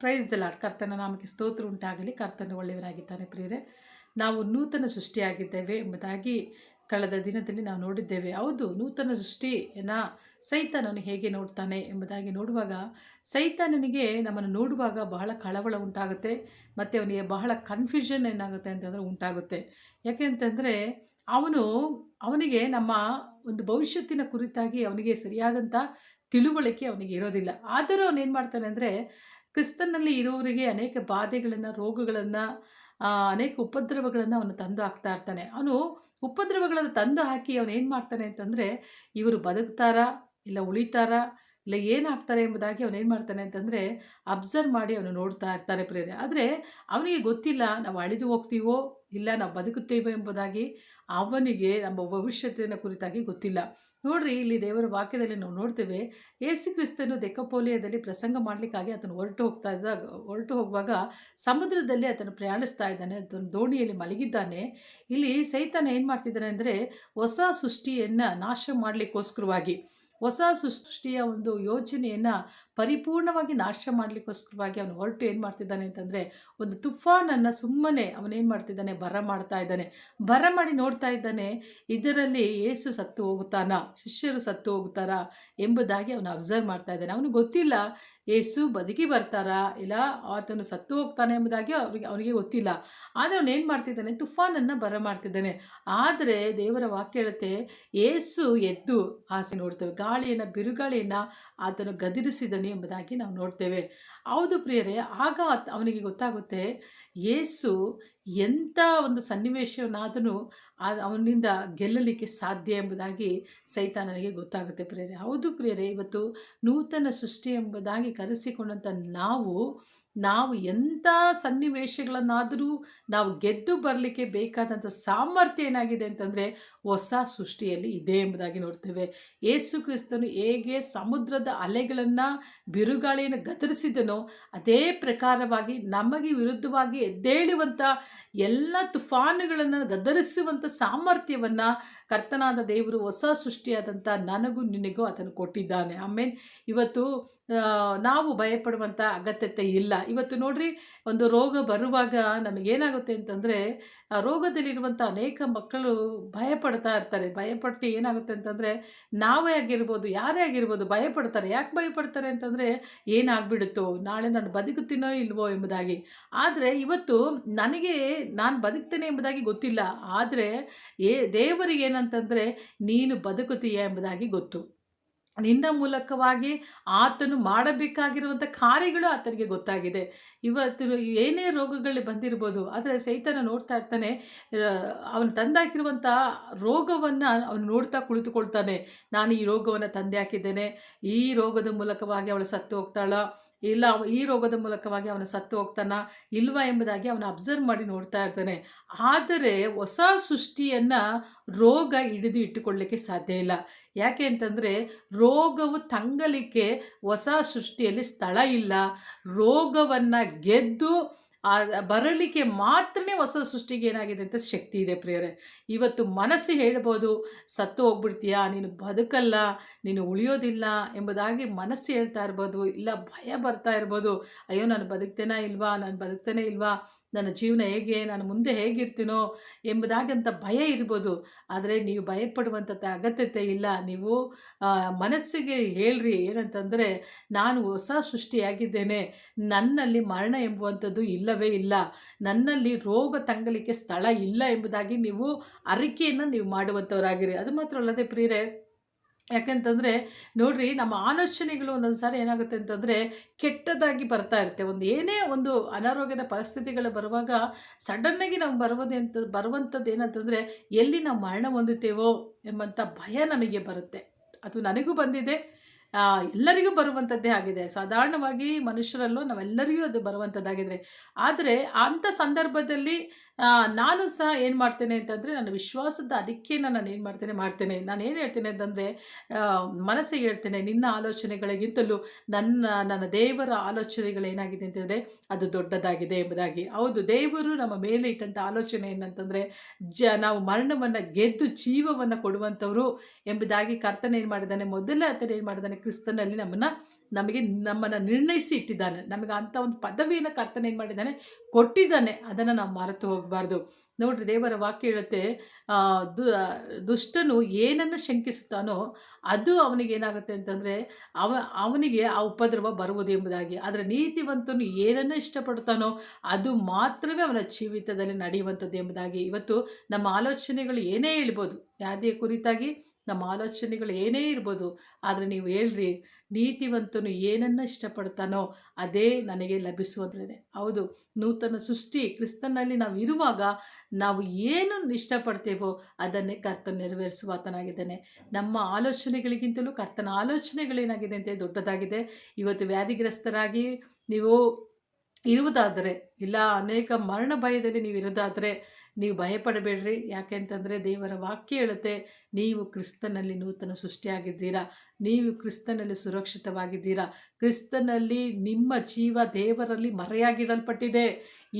Praise the ಕರ್ತನ ನಾಮಕ್ಕೆ ಸ್ತೋತ್ರ ಉಂಟಾಗಲಿ. ಕರ್ತನ ಒಳ್ಳೆಯವರಾಗಿದ್ದಾನೆ ಪ್ರಿಯರೇ. ನಾವು ನೂತನ ಸೃಷ್ಟಿಯಾಗಿದ್ದೇವೆ ಎಂಬುದಾಗಿ ಕಳೆದ ದಿನದಲ್ಲಿ ನಾವು ನೋಡಿದ್ದೇವೆ. ಹೌದು, ನೂತನ ಸೃಷ್ಟಿಯನ್ನು ಸೈತಾನನು ಹೇಗೆ ನೋಡ್ತಾನೆ ಎಂಬುದಾಗಿ ನೋಡುವಾಗ ಸೈತಾನನಿಗೆ ನಮ್ಮನ್ನು ನೋಡುವಾಗ ಬಹಳ ಕಳವಳ ಉಂಟಾಗುತ್ತೆ. ಮತ್ತು ಅವನಿಗೆ ಬಹಳ ಕನ್ಫ್ಯೂಷನ್ ಏನಾಗುತ್ತೆ ಅಂತಂದರೆ ಉಂಟಾಗುತ್ತೆ. ಯಾಕೆ ಅಂತಂದರೆ ಅವನು, ಅವನಿಗೆ ನಮ್ಮ ಒಂದು ಭವಿಷ್ಯತ್ತಿನ ಕುರಿತಾಗಿ ಅವನಿಗೆ ಸರಿಯಾದಂಥ ತಿಳುವಳಿಕೆ ಅವನಿಗೆ ಇರೋದಿಲ್ಲ. ಆದರೂ ಅವನೇನು ಮಾಡ್ತಾನೆ ಅಂದರೆ ಕ್ರಿಸ್ತನಲ್ಲಿ ಇರುವವರಿಗೆ ಅನೇಕ ಬಾಧೆಗಳನ್ನು, ರೋಗಗಳನ್ನು ಅನೇಕ ಉಪದ್ರವಗಳನ್ನು ಅವನು ತಂದು ಹಾಕ್ತಾ ಇರ್ತಾನೆ. ಅವನು ಉಪದ್ರವಗಳನ್ನು ತಂದು ಹಾಕಿ ಅವನು ಏನು ಮಾಡ್ತಾನೆ ಅಂತಂದರೆ, ಇವರು ಬದುಕ್ತಾರಾ, ಇಲ್ಲ ಉಳಿತಾರಾ, ಇಲ್ಲ ಏನಾಗ್ತಾರೆ ಎಂಬುದಾಗಿ ಅವನು ಏನು ಮಾಡ್ತಾನೆ ಅಂತಂದರೆ, ಅಬ್ಸರ್ವ್ ಮಾಡಿ ಅವನು ನೋಡ್ತಾ ಇರ್ತಾರೆ ಪ್ರೇರೆ ಆದರೆ ಅವನಿಗೆ ಗೊತ್ತಿಲ್ಲ, ನಾವು ಅಳಿದು ಹೋಗ್ತೀವೋ, ಇಲ್ಲ ನಾವು ಬದುಕುತ್ತೇವೆ ಎಂಬುದಾಗಿ ಅವನಿಗೆ ನಮ್ಮ ಭವಿಷ್ಯತಿನ ಕುರಿತಾಗಿ ಗೊತ್ತಿಲ್ಲ. ನೋಡ್ರಿ, ಇಲ್ಲಿ ದೇವರ ವಾಕ್ಯದಲ್ಲಿ ನಾವು ನೋಡ್ತೇವೆ, ಯೇಸು ಕ್ರಿಸ್ತನು ದೆಕ್ಕಪೋಲಿಯದಲ್ಲಿ ಪ್ರಸಂಗ ಮಾಡಲಿಕ್ಕಾಗಿ ಆತನು ಹೊರಟು ಹೋಗ್ತಾ ಇದ್ದಾಗ ಹೊರಟು ಹೋಗುವಾಗ ಸಮುದ್ರದಲ್ಲಿ ಆತನು ಪ್ರಯಾಣಿಸ್ತಾ ಇದ್ದಾನೆ, ಆತನ ದೋಣಿಯಲ್ಲಿ ಮಲಗಿದ್ದಾನೆ. ಇಲ್ಲಿ ಸೈತಾನ ಏನು ಮಾಡ್ತಿದ್ದಾನೆ ಅಂದರೆ, ಹೊಸ ಸೃಷ್ಟಿಯನ್ನು ನಾಶ ಮಾಡಲಿಕ್ಕೋಸ್ಕರವಾಗಿ, ಹೊಸ ಸೃಷ್ಟಿಯ ಒಂದು ಯೋಜನೆಯನ್ನು ಪರಿಪೂರ್ಣವಾಗಿ ನಾಶ ಮಾಡಲಿಕ್ಕೋಸ್ಕರವಾಗಿ ಅವನು ಹೊರಟು ಏನು ಮಾಡ್ತಿದ್ದಾನೆ ಅಂತಂದರೆ ಒಂದು ತುಫಾನನ್ನು ಸುಮ್ಮನೆ ಅವನೇನು ಮಾಡ್ತಿದ್ದಾನೆ? ಬರ ಮಾಡ್ತಾ ಇದ್ದಾನೆ. ಬರ ಮಾಡಿ ನೋಡ್ತಾ ಇದ್ದಾನೆ, ಇದರಲ್ಲಿ ಏಸು ಸತ್ತು ಹೋಗುತ್ತಾನ? ಶಿಷ್ಯರು ಸತ್ತು ಹೋಗುತ್ತಾರಾ? ಎಂಬುದಾಗಿ ಅವನು ಅಬ್ಸರ್ವ್ ಮಾಡ್ತಾ ಇದ್ದಾನೆ. ಅವನಿಗೆ ಗೊತ್ತಿಲ್ಲ ಏಸು ಬದುಕಿ ಬರ್ತಾರಾ? ಇಲ್ಲ ಆತನು ಸತ್ತು ಹೋಗ್ತಾನೆ ಎಂಬುದಾಗಿ ಅವರಿಗೆ, ಅವನಿಗೆ ಗೊತ್ತಿಲ್ಲ. ಆದರೆ ಅವನು ಏನು ಮಾಡ್ತಿದ್ದಾನೆ? ತುಫಾನನ್ನು ಬರ ಮಾಡ್ತಿದ್ದಾನೆ. ಆದರೆ ದೇವರ ವಾಕ್ಯ ಹೇಳುತ್ತೆ, ಏಸು ಎದ್ದು ಆಸೆ ನೋಡ್ತೇವೆ. ಗಾಳಿಯನ್ನು, ಬಿರುಗಾಳಿಯನ್ನು ಆತನು ಗದಿರಿಸಿದನು ಎಂಬುದಾಗಿ ನಾವು ನೋಡ್ತೇವೆ. ಹೌದು ಪ್ರಿಯರೇ, ಆಗ ಅವನಿಗೆ ಗೊತ್ತಾಗುತ್ತೆ, ಏಸು ಎಂಥ ಒಂದು ಸನ್ನಿವೇಶವನ್ನಾದರೂ ಅವನಿಂದ ಗೆಲ್ಲಲಿಕ್ಕೆ ಸಾಧ್ಯ ಎಂಬುದಾಗಿ ಸೈತಾನನಿಗೆ ಗೊತ್ತಾಗುತ್ತೆ ಪ್ರಿಯರೇ. ಹೌದು ಪ್ರಿಯರೇ, ಇವತ್ತು ನೂತನ ಸೃಷ್ಟಿ ಎಂಬುದಾಗಿ ಕರೆಸಿಕೊಂಡಂಥ ನಾವು ನಾವು ಎಂಥ ಸನ್ನಿವೇಶಗಳನ್ನಾದರೂ ನಾವು ಗೆದ್ದು ಬರಲಿಕ್ಕೆ ಬೇಕಾದಂಥ ಸಾಮರ್ಥ್ಯ ಏನಾಗಿದೆ ಅಂತಂದರೆ ಹೊಸ ಸೃಷ್ಟಿಯಲ್ಲಿ ಇದೆ ಎಂಬುದಾಗಿ ನೋಡ್ತೇವೆ. ಏಸು ಕ್ರಿಸ್ತನು ಹೇಗೆ ಸಮುದ್ರದ ಅಲೆಗಳನ್ನು, ಬಿರುಗಾಳಿಯನ್ನು ಗದರಿಸಿದನೋ ಅದೇ ಪ್ರಕಾರವಾಗಿ ನಮಗೆ ವಿರುದ್ಧವಾಗಿ ಎದ್ದೇಳುವಂಥ ಎಲ್ಲ ತುಫಾನುಗಳನ್ನು ಗದರಿಸುವಂಥ ಸಾಮರ್ಥ್ಯವನ್ನು ಕರ್ತನಾದ ದೇವರು ಹೊಸ ಸೃಷ್ಟಿಯಾದಂಥ ನನಗೂ ನಿನಗೂ ಅದನ್ನು ಕೊಟ್ಟಿದ್ದಾನೆ. ಆಮೇಲೆ ಇವತ್ತು ನಾವು ಭಯಪಡುವಂಥ ಅಗತ್ಯತೆ ಇಲ್ಲ. ಇವತ್ತು ನೋಡ್ರಿ, ಒಂದು ರೋಗ ಬರುವಾಗ ನಮಗೇನಾಗುತ್ತೆ ಅಂತಂದರೆ, ಆ ರೋಗದಲ್ಲಿರುವಂಥ ಅನೇಕ ಮಕ್ಕಳು ಭಯಪಡ್ತಾ ಇರ್ತಾರೆ. ಭಯಪಟ್ಟು ಏನಾಗುತ್ತೆ ಅಂತಂದರೆ, ನಾವೇ ಆಗಿರ್ಬೋದು, ಯಾರೇ ಆಗಿರ್ಬೋದು ಭಯಪಡ್ತಾರೆ. ಯಾಕೆ ಭಯಪಡ್ತಾರೆ ಅಂತಂದರೆ, ಏನಾಗ್ಬಿಡುತ್ತೋ, ನಾಳೆ ನಾನು ಬದುಕುತ್ತೀನೋ ಇಲ್ವೋ ಎಂಬುದಾಗಿ. ಆದರೆ ಇವತ್ತು ನನಗೆ ನಾನು ಬದುಕ್ತೇನೆ ಎಂಬುದಾಗಿ ಗೊತ್ತಿಲ್ಲ. ಆದರೆ, ಏ, ದೇವರಿಗೆ ಏನಂತಂದರೆ, ನೀನು ಬದುಕುತ್ತೀಯ ಎಂಬುದಾಗಿ ಗೊತ್ತು. ನಿನ್ನ ಮೂಲಕವಾಗಿ ಆತನು ಮಾಡಬೇಕಾಗಿರುವಂಥ ಕಾರ್ಯಗಳು ಆತನಿಗೆ ಗೊತ್ತಾಗಿದೆ. ಇವತ್ತು ಏನೇ ರೋಗಗಳು ಬಂದಿರ್ಬೋದು, ಆದರೆ ಸೈತನ ನೋಡ್ತಾ ಇರ್ತಾನೆ ಅವನು ತಂದಾಕಿರುವಂಥ ರೋಗವನ್ನು ಅವನು ನೋಡ್ತಾ ಕುಳಿತುಕೊಳ್ತಾನೆ. ನಾನು ಈ ರೋಗವನ್ನು ತಂದೆ ಹಾಕಿದ್ದೇನೆ, ಈ ರೋಗದ ಮೂಲಕವಾಗಿ ಅವಳು ಸತ್ತು ಹೋಗ್ತಾಳೋ ಇಲ್ಲ ಈ ರೋಗದ ಮೂಲಕವಾಗಿ ಅವನು ಸತ್ತು ಹೋಗ್ತಾನ ಇಲ್ವಾ ಎಂಬುದಾಗಿ ಅವನು ಅಬ್ಸರ್ವ್ ಮಾಡಿ ನೋಡ್ತಾ ಇರ್ತಾನೆ. ಆದರೆ ಹೊಸ ಸೃಷ್ಟಿಯನ್ನು ರೋಗ ಹಿಡಿದು ಇಟ್ಟುಕೊಳ್ಳಲಿಕ್ಕೆ ಸಾಧ್ಯ ಇಲ್ಲ. ಯಾಕೆ ಅಂತಂದರೆ ರೋಗವು ತಂಗಲಿಕ್ಕೆ ಹೊಸ ಸೃಷ್ಟಿಯಲ್ಲಿ ಸ್ಥಳ ಇಲ್ಲ. ರೋಗವನ್ನು ಗೆದ್ದು ಬರಲಿಕ್ಕೆ ಮಾತ್ರನೇ ಹೊಸ ಸೃಷ್ಟಿಗೆ ಏನಾಗಿದೆ ಅಂತ ಶಕ್ತಿ ಇದೆ ಪ್ರಿಯರೇ. ಇವತ್ತು ಮನಸ್ಸು ಹೇಳ್ಬೋದು, ಸತ್ತು ಹೋಗ್ಬಿಡ್ತೀಯಾ, ನೀನು ಬದುಕಲ್ಲ, ನೀನು ಉಳಿಯೋದಿಲ್ಲ ಎಂಬುದಾಗಿ ಮನಸ್ಸು ಹೇಳ್ತಾ ಇರ್ಬೋದು, ಇಲ್ಲ ಭಯ ಬರ್ತಾ ಇರ್ಬೋದು, ಅಯ್ಯೋ, ನಾನು ಬದುಕ್ತೇನಾ ಇಲ್ವಾ, ನಾನು ಬದುಕ್ತೇನೆ ಇಲ್ವಾ ನನ್ನ ಜೀವನ ಹೇಗೆ, ನಾನು ಮುಂದೆ ಹೇಗಿರ್ತೀನೋ ಎಂಬುದಾಗಂಥ ಭಯ ಇರ್ಬೋದು. ಆದರೆ ನೀವು ಭಯಪಡುವಂಥ ಅಗತ್ಯತೆ ಇಲ್ಲ. ನೀವು ಮನಸ್ಸಿಗೆ ಹೇಳ್ರಿ ಏನಂತಂದರೆ, ನಾನು ಹೊಸ ಸೃಷ್ಟಿಯಾಗಿದ್ದೇನೆ. ನನ್ನಲ್ಲಿ ಮರಣ ಎಂಬುವಂಥದ್ದು ಇಲ್ಲವೇ ಇಲ್ಲ. ನನ್ನಲ್ಲಿ ರೋಗ ತಂಗಲಿಕ್ಕೆ ಸ್ಥಳ ಇಲ್ಲ ಎಂಬುದಾಗಿ ನೀವು ಅರಿಕೆಯನ್ನು ನೀವು ಮಾಡುವಂಥವರಾಗಿರಿ. ಅದು ಮಾತ್ರ ಅಲ್ಲದೆ ಪ್ರಿಯರೇ ಯಾಕೆಂತಂದರೆ ನೋಡ್ರಿ ನಮ್ಮ ಆಲೋಚನೆಗಳು ಒಂದೊಂದು ಸಾರಿ ಏನಾಗುತ್ತೆ ಅಂತಂದರೆ ಕೆಟ್ಟದಾಗಿ ಬರ್ತಾ ಇರುತ್ತೆ. ಒಂದು ಏನೇ ಒಂದು ಅನಾರೋಗ್ಯದ ಪರಿಸ್ಥಿತಿಗಳು ಬರುವಾಗ ಸಡನ್ನಾಗಿ ನಾವು ಬರುವುದೇ ಅಂತ ಬರುವಂಥದ್ದು ಏನಂತಂದರೆ ಎಲ್ಲಿ ನಾವು ಮರಣ ಹೊಂದುತ್ತೇವೋ ಎಂಬಂಥ ಭಯ ನಮಗೆ ಬರುತ್ತೆ. ಅದು ನನಗೂ ಬಂದಿದೆ. ಎಲ್ಲರಿಗೂ ಬರುವಂಥದ್ದೇ ಆಗಿದೆ. ಸಾಧಾರಣವಾಗಿ ಮನುಷ್ಯರಲ್ಲೂ ನಾವೆಲ್ಲರಿಗೂ ಅದು ಬರುವಂಥದ್ದಾಗಿದೆ ಆದರೆ ಅಂಥ ಸಂದರ್ಭದಲ್ಲಿ ನಾನು ಸಹ ಏನು ಮಾಡ್ತೇನೆ ಅಂತಂದರೆ ನನ್ನ ವಿಶ್ವಾಸದ ಅದಕ್ಕೇನ ನಾನು ಏನು ಮಾಡ್ತೇನೆ ಮಾಡ್ತೇನೆ. ನಾನು ಏನು ಹೇಳ್ತೇನೆ ಅಂತಂದರೆ ಮನಸ್ಸಿಗೆ ಹೇಳ್ತೇನೆ, ನಿನ್ನ ಆಲೋಚನೆಗಳಿಗಿಂತಲೂ ನನ್ನ ನನ್ನ ದೇವರ ಆಲೋಚನೆಗಳೇನಾಗಿದೆ ಅಂತಂದರೆ, ಅದು ದೊಡ್ಡದಾಗಿದೆ ಎಂಬುದಾಗಿ. ಹೌದು, ದೇವರು ನಮ್ಮ ಮೇಲೆ ಇಟ್ಟಂಥ ಆಲೋಚನೆ ಏನಂತಂದರೆ, ಜ, ನಾವು ಮರಣವನ್ನು ಗೆದ್ದು ಜೀವವನ್ನು ಕೊಡುವಂಥವರು ಎಂಬುದಾಗಿ ಕರ್ತನ ಏನು ಮಾಡಿದ್ದಾನೆ ಮೊದಲನೇ ಆತನ ಏನು ಮಾಡಿದ್ದಾನೆ, ಕ್ರಿಸ್ತನಲ್ಲಿ ನಮ್ಮನ್ನು ನಮಗೆ ನಮ್ಮನ್ನು ನಿರ್ಣಯಿಸಿ ಇಟ್ಟಿದ್ದಾನೆ. ನಮಗೆ ಅಂಥ ಒಂದು ಪದವಿಯನ್ನು ಕರ್ತನ ಮಾಡಿದ್ದಾನೆ? ಕೊಟ್ಟಿದ್ದಾನೆ. ಅದನ್ನು ನಾವು ಮರೆತು ಹೋಗಬಾರ್ದು. ನೋಡ್ರಿ, ದೇವರ ವಾಕ್ಯ ಹೇಳುತ್ತೆ ದು ದುಷ್ಟನು ಏನನ್ನು ಶಂಕಿಸುತ್ತಾನೋ ಅದು ಅವನಿಗೆ ಏನಾಗುತ್ತೆ ಅಂತಂದರೆ, ಅವ, ಅವನಿಗೆ ಆ ಉಪದ್ರವ ಬರುವುದು ಎಂಬುದಾಗಿ. ಆದರೆ ನೀತಿವಂತನು ಏನನ್ನು ಇಷ್ಟಪಡ್ತಾನೋ ಅದು ಮಾತ್ರವೇ ಅವನ ಜೀವಿತದಲ್ಲಿ ನಡೆಯುವಂಥದ್ದು ಎಂಬುದಾಗಿ. ಇವತ್ತು ನಮ್ಮ ಆಲೋಚನೆಗಳು ಏನೇ ಹೇಳ್ಬೋದು, ಯಾವುದೇ ಕುರಿತಾಗಿ ನಮ್ಮ ಆಲೋಚನೆಗಳು ಏನೇ ಇರ್ಬೋದು, ಆದರೆ ನೀವು ಹೇಳ್ರಿ, ನೀತಿವಂತನು ಏನನ್ನು ಇಷ್ಟಪಡ್ತಾನೋ ಅದೇ ನನಗೆ ಲಭಿಸುವುದ್ರೇ ಹೌದು, ನೂತನ ಸೃಷ್ಟಿ ಕ್ರಿಸ್ತನಲ್ಲಿ ನಾವು ಇರುವಾಗ ನಾವು ಏನು ಇಷ್ಟಪಡ್ತೇವೋ ಅದನ್ನೇ ಕರ್ತನ ನೆರವೇರಿಸುವ ಆತನಾಗಿದ್ದಾನೆ. ನಮ್ಮ ಆಲೋಚನೆಗಳಿಗಿಂತಲೂ ಕರ್ತನ ಆಲೋಚನೆಗಳೇನಾಗಿದೆ ಅಂತ? ದೊಡ್ಡದಾಗಿದೆ. ಇವತ್ತು ವ್ಯಾಧಿಗ್ರಸ್ತರಾಗಿ ನೀವು ಇರುವುದಾದರೆ ಇಲ್ಲ, ಅನೇಕ ಮರಣ ಭಯದಲ್ಲಿ ನೀವು ಇರೋದಾದರೆ ನೀವು ಭಯಪಡಬೇಡ್ರಿ. ಯಾಕೆ ಅಂತಂದರೆ ದೇವರ ವಾಕ್ಯ ಹೇಳುತ್ತೆ, ನೀವು ಕ್ರಿಸ್ತನಲ್ಲಿ ನೂತನ ಸೃಷ್ಟಿಯಾಗಿದ್ದೀರಾ, ನೀವು ಕ್ರಿಸ್ತನಲ್ಲಿ ಸುರಕ್ಷಿತವಾಗಿದ್ದೀರಾ, ಕ್ರಿಸ್ತನಲ್ಲಿ ನಿಮ್ಮ ಜೀವ ದೇವರಲ್ಲಿ ಮರೆಯಾಗಿಡಲ್ಪಟ್ಟಿದೆ.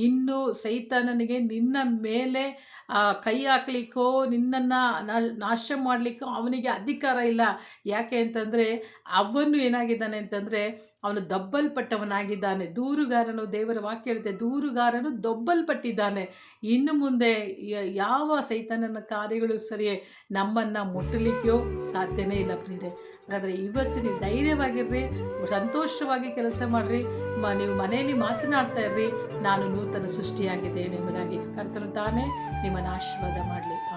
ಇನ್ನು ಸೈತಾನನಿಗೆ ನಿನ್ನ ಮೇಲೆ ಕೈ ಹಾಕ್ಲಿಕ್ಕೋ, ನಿನ್ನನ್ನು ನಾಶ ಮಾಡಲಿಕ್ಕೋ ಅವನಿಗೆ ಅಧಿಕಾರ ಇಲ್ಲ. ಯಾಕೆ ಅಂತಂದರೆ ಅವನು ಏನಾಗಿದ್ದಾನೆ ಅಂತಂದರೆ, ಅವನು ದಬ್ಬಲ್ಪಟ್ಟವನಾಗಿದ್ದಾನೆ. ದೂರುಗಾರನು ದೇವರ ವಾಕ್ಯ ಹೇಳುತ್ತೆ ದೂರುಗಾರನು ದೊಬ್ಬಲ್ಪಟ್ಟಿದ್ದಾನೆ. ಇನ್ನು ಮುಂದೆ ಯಾವ ಸೈತನನ ಕಾರ್ಯಗಳು ಸರಿಯೇ, ನಮ್ಮನ್ನು ಮುಟ್ಟಲಿಕ್ಕೆಯೋ ಸಾಧ್ಯನೇ ಇಲ್ಲ ಪ್ರಿಯರೇ. ಹಾಗಾದರೆ ಇವತ್ತು ನೀವು ಧೈರ್ಯವಾಗಿರ್ರಿ, ಸಂತೋಷವಾಗಿ ಕೆಲಸ ಮಾಡಿರಿ, ಮ, ನೀವು ಮನೆಯಲ್ಲಿ ಮಾತನಾಡ್ತಾ ಇರ್ರಿ, ನಾನು ನೂತನ ಸೃಷ್ಟಿಯಾಗಿದ್ದೇನೆ ಎಂಬುದಾಗಿ ಕರ್ತನು ತಾನೇ ನಿಮ್ಮನ್ನು ಆಶೀರ್ವಾದ ಮಾಡಲಿ.